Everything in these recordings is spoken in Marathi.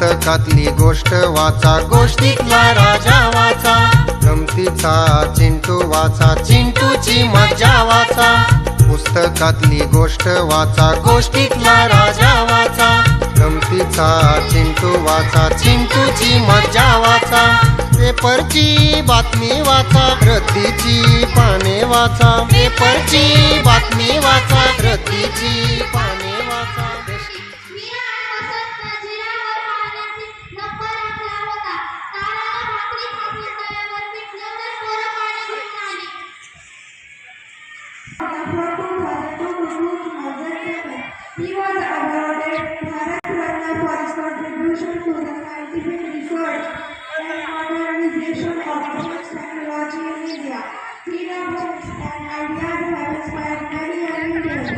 पुस्तकातली गोष्ट वाचा. गोष्टीतला राजा वाचा. गमतीचा चिंटू वाचा. चिंटूची मजा वाचा. पुस्तकातली गोष्ट वाचा. गोष्टीतला राजा वाचा. गमतीचा चिंटू वाचा. चिंटूची मजा वाचा. पेपरची बातमी वाचा. रतीची पाने वाचा. पेपरची बातमी वाचा. रतीची पाने वाचा. He was awarded Bharat Ratna for his contribution to the scientific research and modernization of robotics technology in India. Hina books and ideas have inspired many young Indians.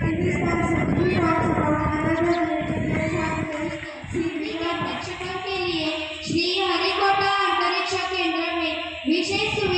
In this concept, he talks about another great Indian scientist, विगत शिक्षण के लिए श्री हरिकोटा अंतरिक्ष केंद्र में विशेष सुविधा